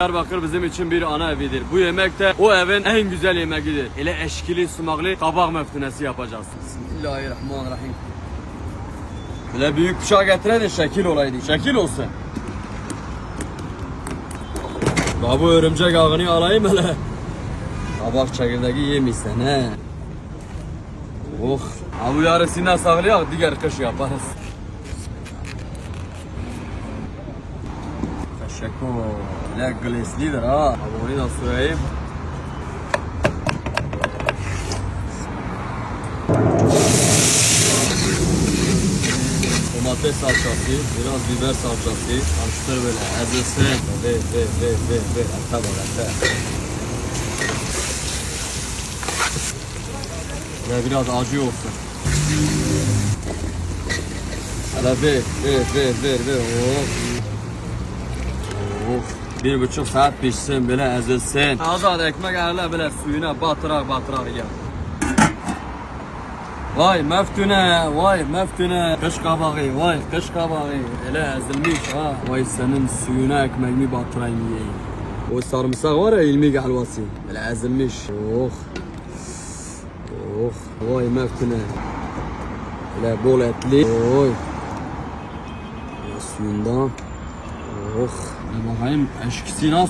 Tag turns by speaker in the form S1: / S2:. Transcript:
S1: Diyarbakır bizim için bir ana evidir. Bu yemek de o evin en güzel yemeğidir. Ele eşkili, sumaklı kabak meftunesi yapacağız. Bismillahirrahmanirrahim. Böyle büyük bıçak getire de şekil olaydı. Şekil olsun. Daha bu örümcek ağını alayım hele. Kabak çekirdeği yemişsen he. Oh. Ha bu yarısından sağlayak diğer kış yaparız. Teşekkür. Ne gleslidir ha. Abone da söyleyeyim. Domates salçası, biraz biber salçası, karıştır böyle ezilsin. Ve ve ve ve ve ete bak ete. Ve biraz acı olsun. Hele ver, ver, ver, ver, ver. Oh. Oh. Bir buçuk saat pişsin, böyle ezilsin. Azad ekmek hele böyle suyuna batırak batırak ya. Vay meftune, vay meftune. Kış kabağı, vay kış kabağı. Hele ezilmiş ha. Vay senin suyuna ekmeğimi batırayım yiyeyim. O sarımsak var ya ilmi helvası. Böyle ezilmiş. Oh. Oh. Vay meftune. Böyle bol etli. Oy. Suyundan. Oh. Bir bakayım eşkisi nasıl?